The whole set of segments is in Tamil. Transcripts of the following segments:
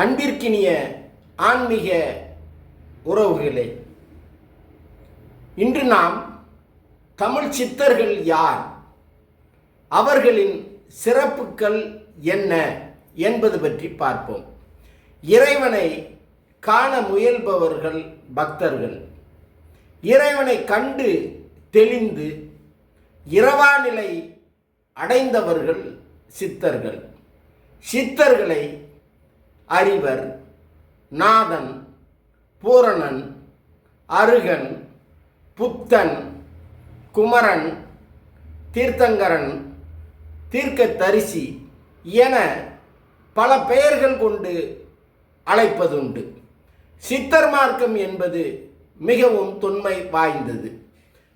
அன்பிற்கினிய ஆன்மீக உறவுகளே இன்று நாம் தமிழ் சித்தர்கள் யார்? அவர்களின் சிறப்புகள் என்ன என்பது பற்றி பார்ப்போம். இறைவனை காண முயல்பவர்கள் பக்தர்கள். இறைவனை கண்டு தெளிந்து இரவா நிலை அடைந்தவர்கள் சித்தர்கள். சித்தர்களை அறிவர் நாதன் பூரணன் அருகன் புத்தன் குமரன் தீர்த்தங்கரன் தீர்க்கத்தரிசி என பல பெயர்கள் கொண்டு அழைப்பதுண்டு. சித்தர் மார்க்கம் என்பது மிகவும் தொன்மை வாய்ந்தது.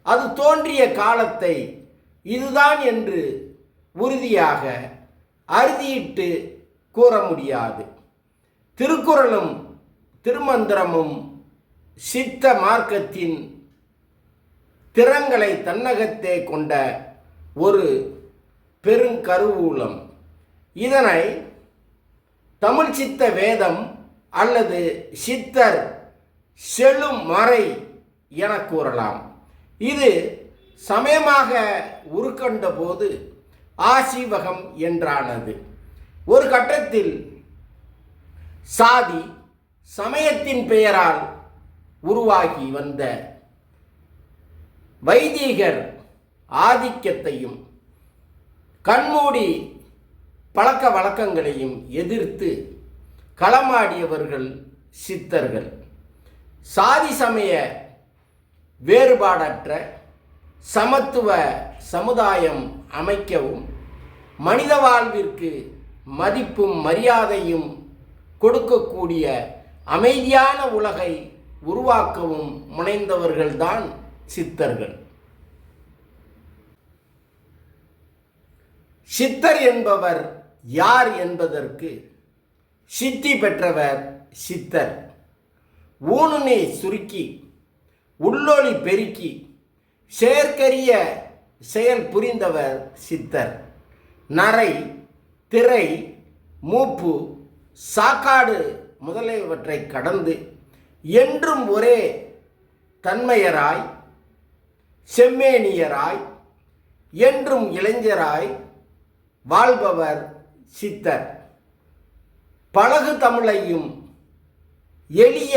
அது தோன்றிய காலத்தை இதுதான் என்று உறுதியாக அறுதியிட்டு கூற முடியாது. திருக்குறளும் திருமந்திரமும் சித்த மார்க்கத்தின் திறங்களை தன்னகத்தே கொண்ட ஒரு பெருங்கருவூலம். இதனை தமிழ் சித்த வேதம் அல்லது சித்தர் செழும் மறை என கூறலாம். இது சமயமாக உருக்கண்ட போது ஆசீவகம் என்றானது. ஒரு கட்டத்தில் சாதி சமயத்தின் பெயரால் உருவாகி வந்த வைதீகர் ஆதிக்கத்தையும் கண்மூடி பழக்க வழக்கங்களையும் எதிர்த்து களமாடியவர்கள் சித்தர்கள். சாதி சமய வேறுபாடற்ற சமத்துவ சமுதாயம் அமைக்கவும் மனித வாழ்விற்கு மதிப்பும் மரியாதையும் கொடுக்கக்கூடிய அமைதியான உலகை உருவாக்கவும் முனைந்தவர்கள்தான் சித்தர்கள். சித்தர் என்பவர் யார் என்பதற்கு சித்தி பெற்றவர் சித்தர். ஊனுனை சுருக்கி உள்ளொளி பெருக்கி செயற்கரிய செயல் புரிந்தவர் சித்தர். நரை திரை மூப்பு சாக்காடு முதலியவற்றை கடந்து என்றும் ஒரே தன்மையராய் செம்மேனியராய் என்றும் இளைஞராய் வாழ்பவர் சித்தர். பழகு தமிழையும் எளிய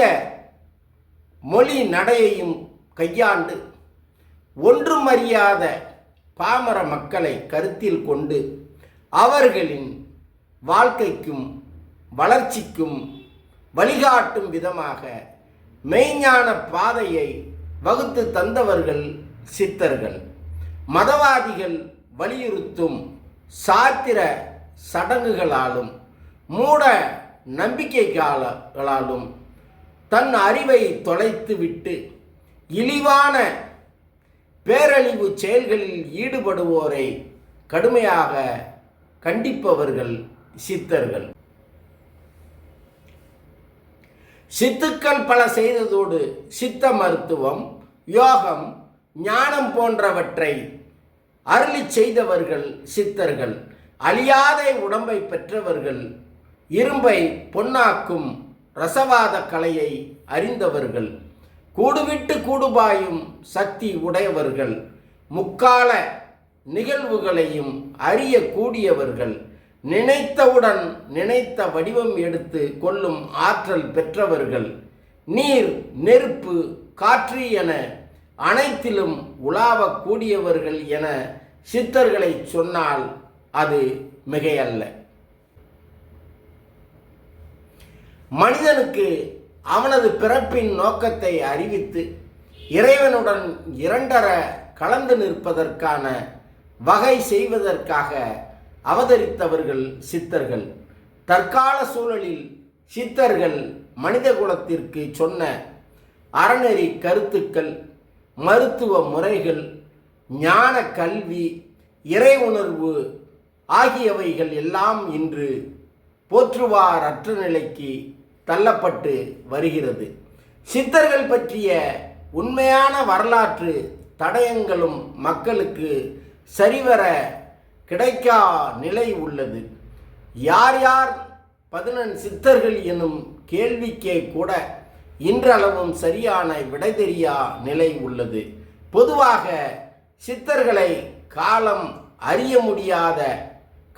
மொழி நடையையும் கையாண்டு ஒன்றும் அறியாத பாமர மக்களை கருத்தில் கொண்டு அவர்களின் வாழ்க்கைக்கும் வளர்ச்சிக்கும் வழிகாட்டும் விதமாக மெய்ஞான பாதையை வகுத்து தந்தவர்கள் சித்தர்கள். மதவாதிகள் வலியுறுத்தும் சாத்திர சடங்குகளாலும் மூட நம்பிக்கைகளாலும் தன் அறிவை தொலைத்துவிட்டு இழிவான பேரழிவு செயல்களில் ஈடுபடுவோரை கடுமையாக கண்டிப்பவர்கள் சித்தர்கள். சித்துக்கள் பல செய்ததோடு சித்த மருத்துவம் யோகம் ஞானம் போன்றவற்றை அருளி செய்தவர்கள் சித்தர்கள். அழியாத உடம்பை பெற்றவர்கள் இரும்பை பொன்னாக்கும் ரசவாத கலையை அறிந்தவர்கள் கூடுவிட்டு கூடுபாயும் சக்தி உடையவர்கள் முக்கால நிகழ்வுகளையும் அறியக்கூடியவர்கள். நினைத்தவுடன் நினைத்த வடிவம் எடுத்து கொள்ளும் ஆற்றல் பெற்றவர்கள் நீர் நெருப்பு காற்று என அனைத்திலும் உலாவக்கூடியவர்கள் என சித்தர்களை சொன்னால் அது மிகையல்ல. மனிதனுக்கு அவனது பிறப்பின் நோக்கத்தை அறிவித்து இறைவனுடன் இரண்டர கலந்து நிற்பதற்கான வகை செய்வதற்காக அவதரித்தவர்கள் சித்தர்கள். தற்கால சூழலில் சித்தர்கள் மனித குலத்திற்கு சொன்ன அறநெறி கருத்துக்கள் மருத்துவ முறைகள் ஞான கல்வி இறை உணர்வு ஆகியவைகள் எல்லாம் இன்று போற்றுவார் அற்ற நிலைக்கு தள்ளப்பட்டு வருகிறது. சித்தர்கள் பற்றிய உண்மையான வரலாற்று தடயங்களும் மக்களுக்கு சரிவர கிடைக்கா நிலை உள்ளது. யார் யார் பதினெண் சித்தர்கள் எனும் கேள்விக்கே கூட இன்றளவும் சரியான விடை தெரியா நிலை உள்ளது. பொதுவாக சித்தர்களை காலம் அறிய முடியாத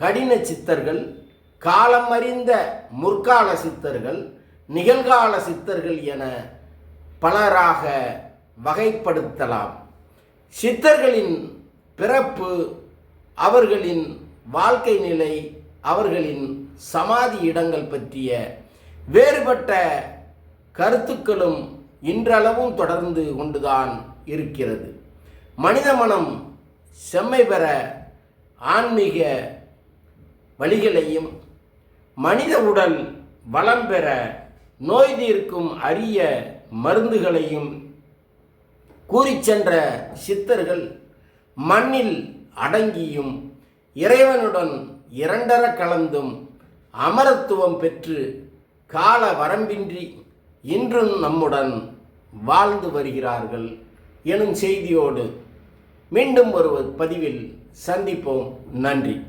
கடின சித்தர்கள் காலம் அறிந்த முற்கால சித்தர்கள் நிகழ்கால சித்தர்கள் என பலராக வகைப்படுத்தலாம். சித்தர்களின் பிறப்பு அவர்களின் வாழ்க்கை நிலை அவர்களின் சமாதி இடங்கள் பற்றிய வேறுபட்ட கருத்துக்களும் இன்றளவும் தொடர்ந்து கொண்டுதான் இருக்கிறது. மனித மனம் செம்மை பெற ஆன்மீக வழிகளையும் மனித உடல் வளம் பெற நோய் தீர்க்கும் அரிய மருந்துகளையும் கூறிச் சென்ற சித்தர்கள் மண்ணில் அடங்கியும் இறைவனுடன் இரண்டர கலந்தும் அமரத்துவம் பெற்று கால வரம்பின்றி இன்றும் நம்முடன் வாழ்ந்து வருகிறார்கள் எனும் செய்தியோடு மீண்டும் ஒரு பதிவில் சந்திப்போம். நன்றி.